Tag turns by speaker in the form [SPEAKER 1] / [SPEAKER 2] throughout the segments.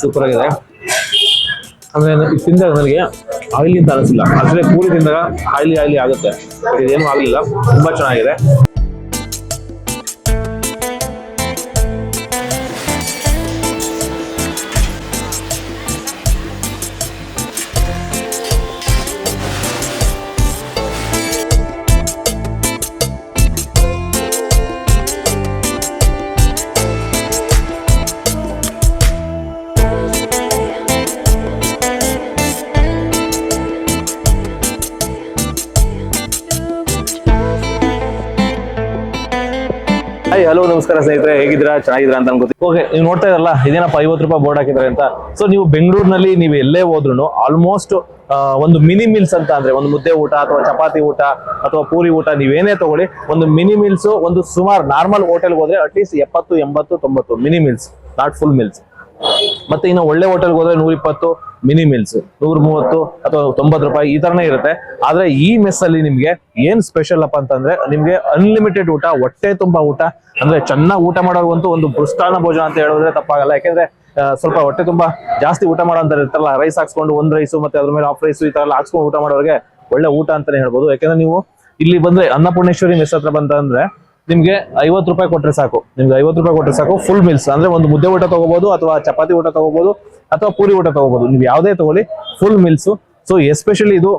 [SPEAKER 1] Super ಆಗಿದೆ. ಅಂದ್ರೆ ಇದು ತಿಂದಾಗ ನನಗೆ ಆಯ್ಲಿ ಅಂತ ಅನಿಸಿಲ್ಲ. ಅಂದ್ರೆ ಪೂರಿ ತಿಂದಾಗ ಆಯಿಲಿ ಆಯಿಲಿ ಆಗುತ್ತೆ. ಬಟ್ ಇದೇನು ಆಗಲಿಲ್ಲ ತುಂಬಾ ಚೆನ್ನಾಗಿದೆ. ಹಾಯ್ ಹಲೋ ನಮಸ್ಕಾರ ಸ್ನೇಹಿತರೆ, ಹೇಗಿದ್ದೀರಾ? ಚೆನ್ನಾಗಿದ್ದೀರಾ ಅಂತ ಅನ್ಕೋತಿ ಓಕೆ ನೀವು ನೋಡ್ತಾ ಇದ್ರಲ್ಲ ಇದೇನಪ್ಪ ಐವತ್ತು ರೂಪಾಯಿ ಬೋರ್ಡ್ ಹಾಕಿದ್ರೆ ಅಂತ. ಸೊ ನೀವು ಬೆಂಗಳೂರಿನಲ್ಲಿ, ನೀವು ಎಲ್ಲೇ ಹೋದ್ರು ಆಲ್ಮೋಸ್ಟ್ ಒಂದು ಮಿನಿ ಮೀಲ್ಸ್ ಅಂತ ಅಂದ್ರೆ, ಒಂದು ಮುದ್ದೆ ಊಟ ಅಥವಾ ಚಪಾತಿ ಊಟ ಅಥವಾ ಪೂರಿ ಊಟ ನೀವೇನೇ ತಗೊಳ್ಳಿ, ಒಂದು ಮಿನಿ ಮೀಲ್ಸ್ ಒಂದು ಸುಮಾರು ನಾರ್ಮಲ್ ಹೋಟೆಲ್ಗೆ ಹೋದ್ರೆ ಅಟ್ಲೀಸ್ಟ್ ಎಪ್ಪತ್ತು, ಎಂಬತ್ತು, ತೊಂಬತ್ತು mini meals not full meals ಮತ್ತೆ ಇನ್ನು ಒಳ್ಳೆ ಹೋಟೆಲ್ಗೆ ಹೋದ್ರೆ ನೂರ ಇಪ್ಪತ್ತು ಮಿನಿ ಮೀಲ್ಸ್ ನೂರ ಮೂವತ್ತು ಅಥವಾ ತೊಂಬತ್ತು ರೂಪಾಯಿ ಈ ತರನೇ ಇರುತ್ತೆ. ಆದ್ರೆ ಈ ಮೆಸ್ ಅಲ್ಲಿ ನಿಮ್ಗೆ ಏನ್ ಸ್ಪೆಷಲ್ ಅಪ್ಪ ಅಂತಂದ್ರೆ ನಿಮ್ಗೆ ಅನ್ಲಿಮಿಟೆಡ್ ಊಟ, ಹೊಟ್ಟೆ ತುಂಬಾ ಊಟ. ಅಂದ್ರೆ ಚೆನ್ನಾಗಿ ಊಟ ಮಾಡೋರ್ಗಂತೂ ಒಂದು ಪುಷ್ಟಾನ ಭೋಜನ ಅಂತ ಹೇಳಿದ್ರೆ ತಪ್ಪಾಗಲ್ಲ. ಯಾಕೆಂದ್ರೆ ಸ್ವಲ್ಪ ಹೊಟ್ಟೆ ತುಂಬಾ ಜಾಸ್ತಿ ಊಟ ಮಾಡೋ ಅಂತ ಇರ್ತಾರಲ್ಲ ರೈಸ್ ಹಾಕ್ಸ್ಕೊಂಡು ಒಂದ್ ರೈಸು ಮತ್ತೆ ಅದ್ರ ಮೇಲೆ ಹಾಫ್ ರೈಸ್ ಈ ತರ ಎಲ್ಲ ಹಾಕ್ಸ್ಕೊಂಡು ಊಟ ಮಾಡೋರಿಗೆ ಒಳ್ಳೆ ಊಟ ಅಂತಾನೆ ಹೇಳ್ಬೋದು. ಯಾಕಂದ್ರೆ ನೀವು ಇಲ್ಲಿ ಬಂದ್ರೆ ಅನ್ನಪೂರ್ಣೇಶ್ವರಿ ಮೆಸ್ ಹತ್ರ ಬಂತಂದ್ರೆ ನಿಮ್ಗೆ ಐವತ್ತು ರೂಪಾಯಿ ಕೊಟ್ಟರೆ ಸಾಕು. ನಿಮ್ಗೆ ಐವತ್ತು ರೂಪಾಯಿ ಕೊಟ್ಟರೆ ಸಾಕು ಫುಲ್ ಮೀಲ್ಸ್ ಅಂದ್ರೆ ಒಂದು ಮುದ್ದೆ ಊಟ ತಗೋಬಹುದು ಅಥವಾ ಚಪಾತಿ ಊಟ ತಗೋಬಹುದು ಅಥವಾ ಪೂರಿ ಊಟ ತಗೋಬಹುದು ನೀವು ಯಾವುದೇ ತಗೊಳ್ಳಿ ಫುಲ್ ಮೀಲ್ಸ್ ಸೊ ಎಸ್ಪೆಷಲಿ ಇದು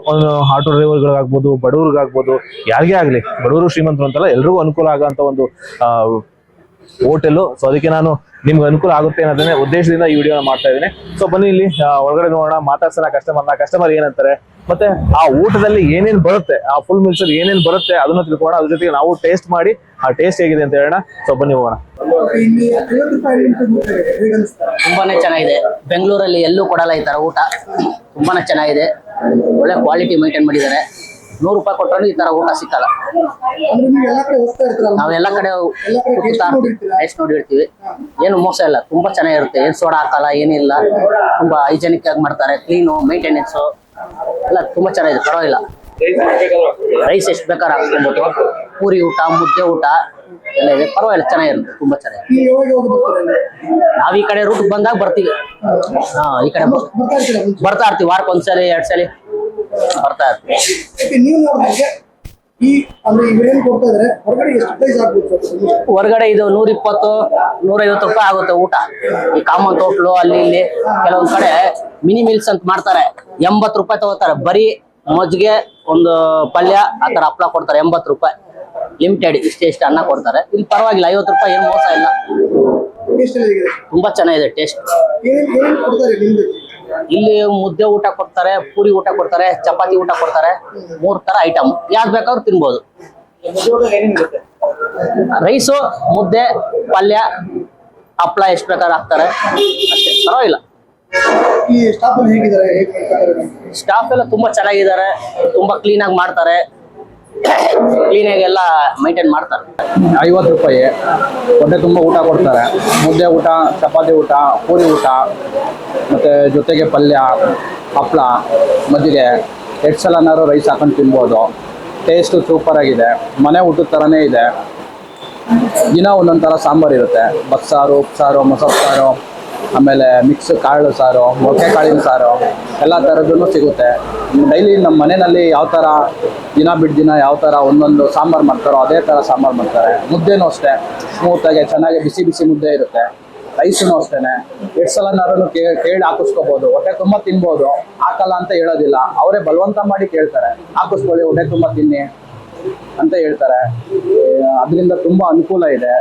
[SPEAKER 1] ಆಟೋ ಡ್ರೈವರ್ಗಳಾಗ್ಬೋದು, ಬಡವ್ರಿಗಾಗ್ಬೋದು, ಯಾರಿಗೇ ಆಗಲಿ, ಬಡವರು ಶ್ರೀಮಂತರು ಅಂತಲ್ಲ, ಎಲ್ರಿಗೂ ಅನುಕೂಲ ಆಗೋಂಥ ಒಂದು ಹೋಟೆಲ್. ಸೊ ಅದಕ್ಕೆ ನಾನು ನಿಮ್ಗೆ ಅನುಕೂಲ ಆಗುತ್ತೆ ಅನ್ನೋದನ್ನೇ ಉದ್ದೇಶದಿಂದ ಈ ವಿಡಿಯೋನ ಮಾಡ್ತಾ ಇದ್ದೀನಿ. ಸೊ ಬನ್ನಿ ಇಲ್ಲಿ ಒಳಗಡೆ ನೋಡೋಣ, ಮಾತಾಡ್ಸೋಣ ಕಸ್ಟಮರ್ನ ಕಸ್ಟಮರ್ ಏನಂತಾರೆ? ಮತ್ತೆ ಆ ಊಟದಲ್ಲಿ ಏನೇನ್ ಬರುತ್ತೆ, ಆ ಫುಲ್ ಮೀಲ್ಸ್ ಏನೇನು ಬರುತ್ತೆ ಅದನ್ನ ತಿಳ್ಕೊಳ್ಳೋಣ. ಅದ್ರ ಜೊತೆಗೆ ನಾವು ಟೇಸ್ಟ್ ಮಾಡಿ, ಆ ಟೇಸ್ಟ್ ಹೇಗಿದೆ ಅಂತ ಹೇಳೋಣ. ಸೊ ಬನ್ನಿ ಹೋಗೋಣ.
[SPEAKER 2] ತುಂಬಾನೇ ಚೆನ್ನಾಗಿದೆ. ಬೆಂಗಳೂರಲ್ಲಿ ಎಲ್ಲೂ ಕೊಡಲ್ಲ ಈ ತರ ಊಟ. ತುಂಬಾನೇ ಚೆನ್ನಾಗಿದೆ. ಒಳ್ಳೆ ಕ್ವಾಲಿಟಿ ಮೈಂಟೈನ್ ಮಾಡಿದ್ದಾರೆ. ನೂರು ರೂಪಾಯಿ ಕೊಟ್ಟರೆ ಈ ತರ ಊಟ ಸಿಕ್ಕಲ್ಲ.
[SPEAKER 3] ನೀವು ಎಲ್ಲ ಕಡೆ ಐಸ್
[SPEAKER 2] ನೋಡಿ ಇರ್ತೀವಿ ಏನು ಮೋಸ ಇಲ್ಲ ತುಂಬಾ ಚೆನ್ನಾಗಿರುತ್ತೆ. ಏನ್ ಸೋಡಾ ಹಾಕಲ್ಲ ಏನಿಲ್ಲ ತುಂಬಾ ಹೈಜೆನಿಕ್ ಆಗಿ ಮಾಡ್ತಾರೆ. ಕ್ಲೀನು ಮೇಂಟೆನೆನ್ಸ್ ಎಲ್ಲ ತುಂಬಾ ಚೆನ್ನಾಗಿದೆ ಪರವಾಗಿಲ್ಲ. ರೈಸ್ ಎಷ್ಟು ಬೇಕಾದ್ರೆ ಹಾಕ್ಸ್ಕೊಬೋದು. ಪೂರಿ ಊಟ ಮುದ್ದೆ ಊಟ ಎಲ್ಲ ಇದೆ. ಪರವಾಗಿಲ್ಲ ಚೆನ್ನಾಗಿರುತ್ತೆ ತುಂಬಾ ಚೆನ್ನಾಗಿದೆ
[SPEAKER 3] ನೀವು
[SPEAKER 2] ಈ ಕಡೆ ರೂಟ್ ಬಂದಾಗ ಬರ್ತೀವಿ. ಹಾ ಈ ಕಡೆ
[SPEAKER 3] ಬರ್ತಾ
[SPEAKER 2] ಇರ್ತೀವಿ ವಾರಕ್ಕೆ ಒಂದ್ಸಲಿ ಎರಡ್ ಸಲಿ ಬರ್ತಾ
[SPEAKER 3] ಇರ್ತದೆ ನೀವು ಈ ಅಂದ್ರೆ ಇವೇನ್ ಕೊಡ್ತಾ ಇದಾರೆ? ಹೊರಗಡೆ ಎಷ್ಟು ಪ್ರೈಸ್ ಆಗ್ಬೋದು
[SPEAKER 2] ಹೊರಗಡೆ ಇದು ನೂರ ಇಪ್ಪತ್ತು ನೂರೈವತ್ತು ರೂಪಾಯಿ ಆಗುತ್ತೆ ಊಟ. ಈ ಕಾಮನ್ ಹೋಟ್ಲು ಅಲ್ಲಿ ಇಲ್ಲಿ ಕೆಲವೊಂದ್ ಕಡೆ ಮಿನಿ ಮೀಲ್ಸ್ ಅಂತ ಮಾಡ್ತಾರೆ. ಎಂಬತ್ತು ರೂಪಾಯಿ ತಗೋತಾರೆ. ಬರೀ ಮಜ್ಜಿಗೆ ಒಂದು ಪಲ್ಯ ಆ ತರ ಹಪ್ಳ ಕೊಡ್ತಾರೆ ಎಂಬತ್ತು ರೂಪಾಯಿ. ಲಿಮಿಟೆಡ್ ಇಷ್ಟೇ ಇಷ್ಟ ಅನ್ನ ಕೊಡ್ತಾರೆ. ಇಲ್ಲಿ ಪರವಾಗಿಲ್ಲ ಐವತ್ತು ರೂಪಾಯಿ ಏನು ಮೋಸ ಇಲ್ಲ. ತುಂಬಾ ಚೆನ್ನಾಗಿದೆ ಟೇಸ್ಟ್ ಇಲ್ಲಿ ಮುದ್ದೆ ಊಟ ಕೊಡ್ತಾರೆ ಪೂರಿ ಊಟ ಕೊಡ್ತಾರೆ ಚಪಾತಿ ಊಟ ಕೊಡ್ತಾರೆ. ಮೂರ್ ತರ ಐಟಮ್ ಯಾವ್ದು ಬೇಕಾದ್ರೂ ತಿನ್ಬೋದು. ರೈಸು ಮುದ್ದೆ ಪಲ್ಯ ಹಪ್ಳ ಎಷ್ಟು ಬೇಕಾದ್ರೆ ಹಾಕ್ತಾರೆ. ಅಷ್ಟೇ ಪರವಾಗಿಲ್ಲ.
[SPEAKER 3] ಸ್ಟಾಫ್
[SPEAKER 2] ಎಲ್ಲ ತುಂಬಾ ಚೆನ್ನಾಗಿದ್ದಾರೆ ತುಂಬಾ ಕ್ಲೀನ್ ಆಗಿ ಮಾಡ್ತಾರೆ. ಕ್ಲೀನಾಗಿ ಎಲ್ಲ ಮೈಂಟೈನ್ ಮಾಡ್ತಾರೆ.
[SPEAKER 4] ಐವತ್ತು ರೂಪಾಯಿ. ಹೊಟ್ಟೆ ತುಂಬ ಊಟ ಕೊಡ್ತಾರೆ. ಮುದ್ದೆ ಊಟ, ಚಪಾತಿ ಊಟ, ಪೂರಿ ಊಟ, ಮತ್ತು ಜೊತೆಗೆ ಪಲ್ಯ ಹಪ್ಪಳ ಮಜ್ಜಿಗೆ, ಎಷ್ಟು ಸಲನಾದ್ರು ರೈಸ್ ಹಾಕೊಂಡು ತಿನ್ಬೋದು. ಟೇಸ್ಟು ಸೂಪರಾಗಿದೆ ಮನೆ ಊಟದ ಥರನೇ ಇದೆ. ದಿನ ಒಂದೊಂದು ಥರ ಸಾಂಬಾರು ಇರುತ್ತೆ. ಬಸ್ಸಾರು, ಉಪ್ಸಾರು, ಮೊಸರು ಸಾರು. ಆಮೇಲೆ ಮಿಕ್ಸ್ ಕಾಳು ಸಾರು ಮೊಳಕೆ ಕಾಳಿನ ಸಾರು, ಎಲ್ಲ ಥರದ್ದು ಸಿಗುತ್ತೆ. ಡೈಲಿ ನಮ್ಮ ಮನೆಯಲ್ಲಿ ಯಾವ ಥರ ದಿನ ಬಿಟ್ಟು ದಿನ ಯಾವ ಥರ ಒಂದೊಂದು ಸಾಂಬಾರು ಮಾಡ್ತಾರೋ ಅದೇ ಥರ ಸಾಂಬಾರು ಮಾಡ್ತಾರೆ. ಮುದ್ದೆನೂ ಅಷ್ಟೇ. ಸ್ಮೂತಾಗಿ, ಚೆನ್ನಾಗಿ ಬಿಸಿ ಬಿಸಿ ಮುದ್ದೆ ಇರುತ್ತೆ. ರೈಸೂ ಅಷ್ಟೇ ಎಷ್ಟು ಸಲನಾರು ಕೇಳಿ ಹಾಕಿಸ್ಕೋಬೋದು. ಹೊಟ್ಟೆ ತುಂಬ ತಿನ್ಬೋದು. ಹಾಕಲ್ಲ ಅಂತ ಹೇಳೋದಿಲ್ಲ. ಅವರೇ ಬಲವಂತ ಮಾಡಿ ಕೇಳ್ತಾರೆ. ಹಾಕಿಸ್ಕೊಳ್ಳಿ, ಹೊಟ್ಟೆ ತುಂಬ ತಿನ್ನಿ. ಅಂತ ಹೇಳ್ತಾರೆ. ಅದರಿಂದ ತುಂಬಾ ಅನುಕೂಲ ಇದೆ.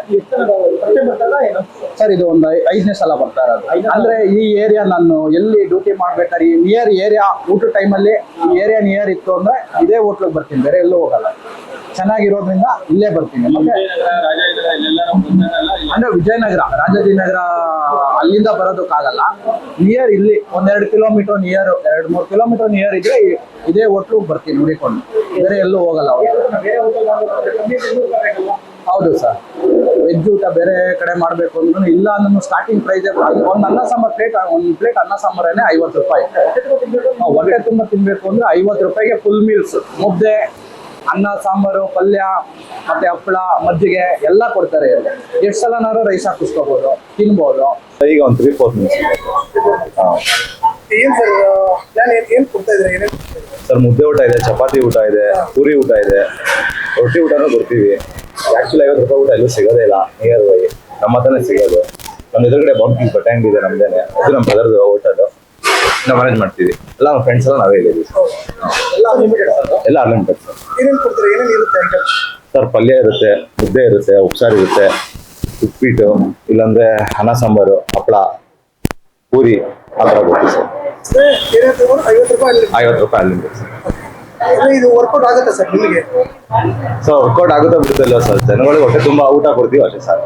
[SPEAKER 4] ಸರ್, ಇದು ಒಂದು ಐದನೇ ಸಲ ಬರ್ತಾ ಇರೋದು. ಅಂದ್ರೆ ಈ ಏರಿಯಾ ನಾನು ಎಲ್ಲಿ ಡ್ಯೂಟಿ ಮಾಡ್ಬೇಕಾದ್ರೆ ಈ ನಿಯರ್ ಏರಿಯಾ ಊಟ ಟೈಮಲ್ಲಿ ಈ ಏರಿಯಾ ನಿಯರ್ ಇತ್ತು ಅಂದ್ರೆ ಇದೇ ಹೋಟ್ಲಿಗೆ ಬರ್ತೀನಿ, ಬೇರೆ ಎಲ್ಲೂ ಹೋಗಲ್ಲ. ಚೆನ್ನಾಗಿರೋದ್ರಿಂದ ಇಲ್ಲೇ ಬರ್ತೀನಿ. ಅಂದ್ರೆ ವಿಜಯನಗರ ರಾಜಾಜಿನಗರ ಅಲ್ಲಿಂದ ಬರೋದಕ್ಕಾಗಲ್ಲ ನಿಯರ್ ಇಲ್ಲಿ ಒಂದೆರಡು ಕಿಲೋಮೀಟರ್ ನಿಯರ್ ಎರಡು ಮೂರು ಕಿಲೋಮೀಟರ್ ನಿಯರ್ ಇದ್ರೆ ಇದೇ ಹೋಟ್ಲು ಬರ್ತೀನಿ ನೋಡಿಕೊಂಡು. ಬೇರೆ ಎಲ್ಲೂ ಹೋಗಲ್ಲ ಅವ್ರು. ಹೌದು ಸರ್. ವೆಜ್ ಊಟ ಬೇರೆ ಕಡೆ ಮಾಡಬೇಕು ಅಂದ್ರೂ ಇಲ್ಲ ಅಂದ್ರೂ ಸ್ಟಾರ್ಟಿಂಗ್ ಪ್ರೈಸ್ ಒಂದು ಅನ್ನ ಸಾಂಬಾರ್ ಪ್ಲೇಟ್ ಒಂದು ಪ್ಲೇಟ್ ಅನ್ನ ಸಾಂಬಾರೇನೆ ಐವತ್ತು ರೂಪಾಯಿ. ಹೊಟ್ಟೆ ತುಂಬ ತಿನ್ಬೇಕು ಅಂದ್ರೆ ಐವತ್ತು ರೂಪಾಯಿಗೆ ಫುಲ್ ಮೀಲ್ಸ್ ಮುದ್ದೆ ಅನ್ನ ಸಾಂಬಾರು ಪಲ್ಯ ಮತ್ತೆ ಹಪ್ಪಳ ಮಜ್ಜಿಗೆ ಎಲ್ಲ ಕೊಡ್ತಾರೆ ಇಲ್ಲಿ ಎಷ್ಟು ಸಲನಾರು ರೈಸ್ ಹಾಕಿಸ್ಕೋಬಹುದು ತಿನ್ಬೋದು.
[SPEAKER 1] ಈಗ ಒಂದು ತ್ರೀ ಫೋರ್
[SPEAKER 3] ಸರ್ ಪ್ಲಾನ್ ಏನ್ ಏನ್ ಕೊಡ್ತಾ ಇದ್ರೆ ಏನೇನ್
[SPEAKER 1] ಸರ್ ಮುದ್ದೆ ಊಟ ಇದೆ ಚಪಾತಿ ಊಟ ಇದೆ ಪೂರಿ ಊಟ ಇದೆ. ರೊಟ್ಟಿ ಊಟನೂ ಕೊಡ್ತೀವಿ. ಆಕ್ಚುಲಿ ಐವತ್ತು ರೂಪಾಯಿ ಊಟ ಎಲ್ಲೂ ಸಿಗೋದೇ ಇಲ್ಲ ನಿಯರ್ ಬೈ ನಮ್ಮ ಹತ್ರನೇ ಸಿಗೋದು. ನಮ್ಮ ಎದುರುಗಡೆ ಬಾಂಕಿಂಗ್ ಬಟ್ಟೆ ಅಂಗಡಿ ಇದೆ ನಮ್ದೇನೆ. ಅದು ನಮ್ಮ ಬ್ರದರ್ದು ಹೋಟೆಲ್ ನಾವು ಮ್ಯಾನೇಜ್ ಮಾಡ್ತೀವಿ. ಎಲ್ಲ ನಮ್ಮ ಫ್ರೆಂಡ್ಸ್ ಎಲ್ಲ ನಾವೇ ಇದ್ದೀವಿ.
[SPEAKER 3] ಎಲ್ಲ ಅನ್ಲಿಮಿಟೆಡ್ ಸರ್
[SPEAKER 1] ಸರ್ ಪಲ್ಯ ಇರುತ್ತೆ ಮುದ್ದೆ ಇರುತ್ತೆ ಉಪ್ಸಾರು ಇರುತ್ತೆ ಉಪ್ಪಿಟ್ಟು ಇಲ್ಲಾಂದ್ರೆ ಅನ್ನ ಸಾಂಬಾರು ಹಪ್ಪಳ ಪೂರಿ ಆ ಥರ ಬರುತ್ತೆ ಸರ್.
[SPEAKER 3] ಐವತ್ತು ರೂಪಾಯಿ ಅಲ್ಲಿ
[SPEAKER 1] ಐವತ್ತು ರೂಪಾಯಿ ಅನ್ಲಿಮಿಟೆಡ್ ಸರ್
[SPEAKER 3] ಇದು ವರ್ಕೌಟ್ ಆಗುತ್ತೆ ಸರ್ ನಿಮಗೆ?
[SPEAKER 1] ಸೊ ವರ್ಕೌಟ್ ಆಗುತ್ತಾ ಬಿಡುತ್ತಲ್ಲ ಸರ್ ಜನಗಳಿಗೆ ಹೊಟ್ಟೆ ತುಂಬಾ ಊಟ ಕೊಡ್ತೀವಿ ಅಷ್ಟೇ ಸರ್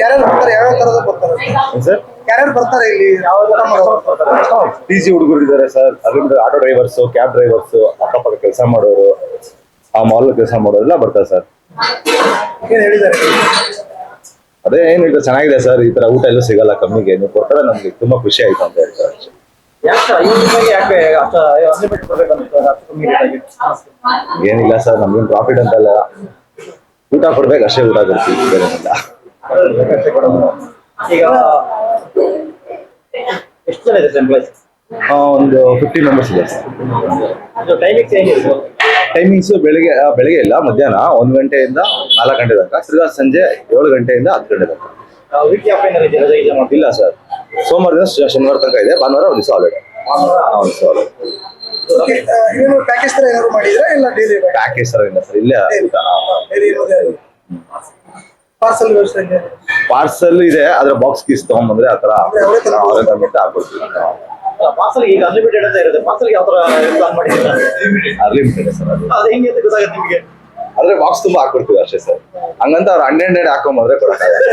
[SPEAKER 3] ಯಾರ್ಯಾರು ಬರ್ತಾರೆ ಯಾವ್ಯಾವ ತರದ ಬರ್ತಾರೆ
[SPEAKER 1] ಸರ್
[SPEAKER 3] ಯಾರ್ಯಾರು ಬರ್ತಾರೆ ಇಲ್ಲಿ? ಮಾಡೋರು
[SPEAKER 1] ಸಿ ಹುಡುಗರು ಇದ್ದಾರೆ ಸರ್. ಅದರಿಂದ ಆಟೋ ಡ್ರೈವರ್ಸ್ ಕ್ಯಾಬ್ ಡ್ರೈವರ್ಸ್ ಅಕ್ಕಪಕ್ಕ ಕೆಲಸ ಮಾಡೋರು ಆ ಮಾಲ್ ಕೆಲಸ ಮಾಡೋರೆಲ್ಲ ಬರ್ತಾರೆ ಸರ್.
[SPEAKER 3] ಏನ್ ಹೇಳಿದ್ದಾರೆ?
[SPEAKER 1] ಅದೇ ಏನ್ ಹೇಳ್ತಾರೆ ಚೆನ್ನಾಗಿದೆ ಸರ್. ಈ ತರ ಊಟ ಎಲ್ಲ ಸಿಗಲ್ಲ ಕಮ್ಮಿಗೆ. ನೀವು ಕೊಡ್ತಾರೆ ನಮ್ಗೆ ತುಂಬಾ ಖುಷಿ ಆಯ್ತು ಅಂತ ಹೇಳ್ತಾರೆ. ಏನಿಲ್ಲ ಸರ್ ನಮ್ಗೇನು ಪ್ರಾಫಿಟ್ ಅಂತಲ್ಲ. ಊಟ ಕೊಡ್ಬೇಕು ಅಷ್ಟೇ ಊಟ ಕೊಡ್ತೀವಿ. ಬೇರೆ.
[SPEAKER 5] ಈಗ ಎಷ್ಟು ಜನ ಇದೆ ಎಂಪ್ಲಾಯ್ಸ್
[SPEAKER 1] ಆ, ಒಂದು ಫಿಫ್ಟಿ ಮೆಂಬರ್ಸ್ ಇದೆ ಸರ್
[SPEAKER 5] ಟೈಮಿಂಗ್ಸ್ ಏನಿದೆ
[SPEAKER 1] ಟೈಮಿಂಗ್ಸ್ ಬೆಳಿಗ್ಗೆ ಬೆಳಿಗ್ಗೆ ಇಲ್ಲ ಮಧ್ಯಾಹ್ನ ಒಂದು ಗಂಟೆಯಿಂದ ನಾಲ್ಕು ಗಂಟೆ ತನಕ ತಿರ್ಗಾ ಸಂಜೆ ಏಳು ಗಂಟೆಯಿಂದ ಹತ್ತು ಗಂಟೆ ತನಕ.
[SPEAKER 5] ವೀಕ್ಲಿ ಆಫ್
[SPEAKER 1] ಇಲ್ಲ ಸರ್. ಸೋಮವಾರದಿಂದ ದಿನ ಶನಿವಾರ ತನಕ ಇದೆ ಭಾನುವಾರ ಒಂದು ದಿವಸ ಆಲ್ರೆಡಿ ಒಂದು ದಿವಸ ಹಾಲಿಡೆ
[SPEAKER 3] ಪ್ಯಾಕೇಜ್ ತರ ಏನಾದ್ರು ಮಾಡಿದ್ರೆ ಇಲ್ಲ ಡೈಲಿ
[SPEAKER 1] ಪ್ಯಾಕೇಜ್ ತರ ಇಲ್ಲ ಸರ್ ಇಲ್ಲೇ
[SPEAKER 3] ಪಾರ್ಸಲ್ ವ್ಯವಸ್ಥೆ ಇದೆ
[SPEAKER 1] ಪಾರ್ಸಲ್ ಇದೆ ಅದ್ರ ಬಾಕ್ಸ್ ಕೀಸ್ ತಗೊಂಡ್ಬಂದ್ರೆ ಆ ತರ
[SPEAKER 3] ಅಂದ್ರೆ ಅವ್ರೇ ತಂದು
[SPEAKER 1] ಅವರೇ ತಂದ್ಬಿಟ್ಟು ಹಾಕೊಡ್ತೀವಿ
[SPEAKER 5] ಪಾರ್ಸಲ್ ಈಗ ಅನ್ಲಿಮಿಟೆಡ್ ಅಂತ ಇರುತ್ತೆ. ಪಾರ್ಸಲ್ ಯಾವ ತರ ಪ್ಲಾನ್ ಮಾಡಿದ್ದೀರಾ?
[SPEAKER 1] ಅನ್ಲಿಮಿಟೆಡ್ ಸರ್ ಅದು.
[SPEAKER 5] ಅದು ಹೆಂಗೆ ಅಂತ ಗೊತ್ತಾಗುತ್ತೆ ನಿಮಗೆ?
[SPEAKER 1] ಆದ್ರೆ ಬಾಕ್ಸ್ ತುಂಬಾ ಹಾಕೊಡ್ತೀವಿ ಅಷ್ಟೇ ಸರ್. ಹಂಗಂತ ಅವ್ರು ಹಂಡ್ರೆಡ್ ಹಾಕೊಂಬಂದ್ರೆ ಕೊಡಕ್ಕಾಗಲ್ಲ.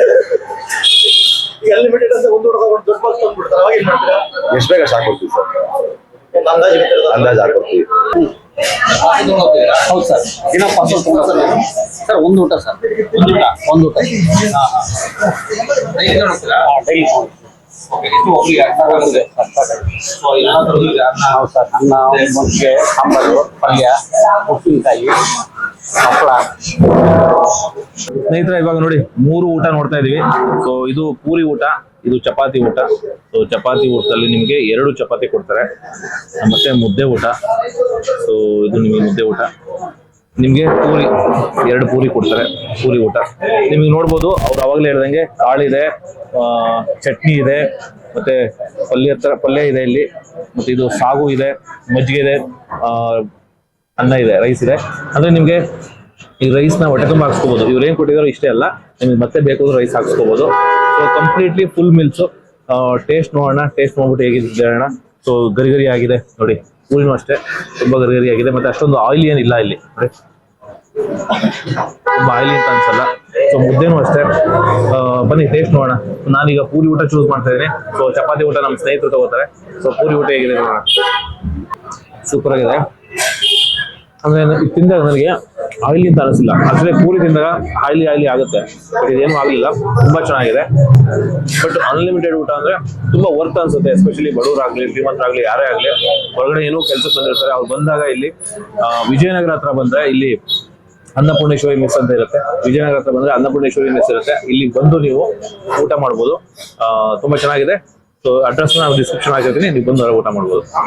[SPEAKER 5] ಈಗ ಅನ್ಲಿಮಿಟೆಡ್ ಅಂತ ಒಂದು ದೊಡ್ಡ ಬಾಕ್ಸ್ ತಂದ್ಬಿಡ್ತಾರೆ ಅವಾಗ ಏನ್ ಮಾಡ್ತೀರಾ?
[SPEAKER 1] ಎಷ್ಟು ಬೇಗ ಅಷ್ಟು ಹಾಕೊಡ್ತೀವಿ ಸರ್.
[SPEAKER 5] ಅಂದಾಜು
[SPEAKER 1] ಹಾಕೊಡ್ತೀವಿ.
[SPEAKER 2] ಹೌದು ಸರ್. ದಿನ ಪಾರ್ಸಲ್ ತುಂಬ ಸರ್ ಸರ್ ಒಂದು ಊಟ ಸರ್. ಒಂದು ಊಟ. ಒಂದು ಊಟ. ಡೈಲಿ ಅನ್ನ ಸಾಂಬಾರು ಪಲ್ಯ ಉಪ್ಪಿನಕಾಯಿ ಹಪ್ಪಳ.
[SPEAKER 1] ಸ್ನೇಹಿತರೆ ಇವಾಗ ನೋಡಿ ಮೂರು ಊಟ ನೋಡ್ತಾ ಇದೀವಿ. ಸೊ ಇದು ಪೂರಿ ಊಟ ಇದು ಚಪಾತಿ ಊಟ. ಸೊ ಚಪಾತಿ ಊಟದಲ್ಲಿ ನಿಮಗೆ ಎರಡು ಚಪಾತಿ ಕೊಡ್ತಾರೆ. ಮತ್ತೆ ಮುದ್ದೆ ಊಟ. ಸೊ ಇದು ನಿಮಗೆ ಮುದ್ದೆ ಊಟ. ನಿಮಗೆ ಪೂರಿ ಎರಡು ಪೂರಿ ಕೊಡ್ತಾರೆ ಪೂರಿ ಊಟ. ನಿಮಗೆ ನೋಡ್ಬೋದು ಅವ್ರು ಅವಾಗಲೇ ಹೇಳ್ದಂಗೆ ಕಾಳಿದೆ ಚಟ್ನಿ ಇದೆ, ಮತ್ತೆ ಪಲ್ಯ ತರ ಪಲ್ಯ ಇದೆ ಇಲ್ಲಿ, ಮತ್ತೆ ಇದು ಸಾಗು ಇದೆ, ಮಜ್ಜಿಗೆ ಇದೆ ಅನ್ನ ಇದೆ ರೈಸ್ ಇದೆ. ಅಂದ್ರೆ ನಿಮಗೆ ಈ ರೈಸ್ನ ಹೊಟ್ಟೆ ತುಂಬ ಹಾಕ್ಸ್ಕೋಬಹುದು ಇವ್ರು ಏನ್ ಕೊಟ್ಟಿದಾರೋ ಇಷ್ಟೇ ಅಲ್ಲ, ನಿಮ್ಗೆ ಮತ್ತೆ ಬೇಕಾದ್ರೂ rice ಹಾಕ್ಸ್ಕೋಬಹುದು so completely full meals taste ನೋಡೋಣ ಟೇಸ್ಟ್ ನೋಡ್ಬಿಟ್ಟು ಹೇಗಿದೆ ಅಣ್ಣ ಸೊ ಗರಿ ಗರಿ ಆಗಿದೆ, ನೋಡಿ ಪೂರಿನೂ ಅಷ್ಟೇ, ತುಂಬಾ ಗರಿ ಗರಿ ಆಗಿದೆ, ಮತ್ತೆ ಅಷ್ಟೊಂದು ಆಯಿಲ್ ಏನಿಲ್ಲ ಇಲ್ಲಿ. ನೋಡಿ ತುಂಬಾ ಆಯಿಲಿ ಅಂತ ಅನ್ಸಲ್ಲ. ಸೊ ಮುದ್ದೆನೂ ಅಷ್ಟೇ. ಬನ್ನಿ ಟೇಸ್ಟ್ ನೋಡೋಣ. ನಾನೀಗ ಪೂರಿ ಊಟ ಚೂಸ್ ಮಾಡ್ತಾ ಇದ್ದೀನಿ. ಸೊ ಚಪಾತಿ ಊಟ ನಮ್ಮ ಸ್ನೇಹಿತರು ತಗೋತಾರೆ. ಸೊ ಪೂರಿ ಊಟ ಹೇಗಿದೆ ನೋಡೋಣ. ಸೂಪರ್ ಆಗಿದೆ. ಅಂದ್ರೆ ತಿಂದಾಗ ನನಗೆ ಆಯಿಲಿ ಅಂತ ಅನಿಸಿಲ್ಲ. ಆಕ್ಚುಲಿ ಪೂರಿ ತಿಂದಾಗ ಆಯಿಲಿ ಆಯಿಲಿ ಆಗುತ್ತೆ. ಬಟ್ ಇದೇನು ಆಗಲಿಲ್ಲ. ತುಂಬಾ ಚೆನ್ನಾಗಿದೆ. ಬಟ್ ಅನ್ಲಿಮಿಟೆಡ್ ಊಟ ಅಂದ್ರೆ ತುಂಬಾ ವರ್ತ್ ಅನ್ಸುತ್ತೆ. ಎಸ್ಪೆಷಲಿ ಬಡವರಾಗ್ಲಿ ಶ್ರೀಮಂತರಾಗ್ಲಿ ಯಾರೇ ಆಗ್ಲಿ. ಹೊರಗಡೆ ಏನೋ ಕೆಲಸಕ್ಕೆ ಬಂದಿರ್ತಾರೆ. ಅವ್ರು ಬಂದಾಗ ಇಲ್ಲಿ ವಿಜಯನಗರ ಹತ್ರ ಬಂದ್ರೆ ಇಲ್ಲಿ ಅನ್ನಪೂರ್ಣೇಶ್ವರಿ ಮೆಸ್ ಅಂತ ಇರುತ್ತೆ. ವಿಜಯನಗರ ಹತ್ರ ಬಂದ್ರೆ ಅನ್ನಪೂರ್ಣೇಶ್ವರಿ ಮೆಸ್ ಇರುತ್ತೆ. ಇಲ್ಲಿ ಬಂದು ನೀವು ಊಟ ಮಾಡ್ಬೋದು. ತುಂಬಾ ಚೆನ್ನಾಗಿದೆ. ಸೊ ಅಡ್ರೆಸ್ ನಾವು ಡಿಸ್ಕ್ರಿಪ್ಷನ್ ಹಾಕಿರ್ತೀನಿ. ನೀವು ಬಂದು ಊಟ ಮಾಡ್ಬೋದು.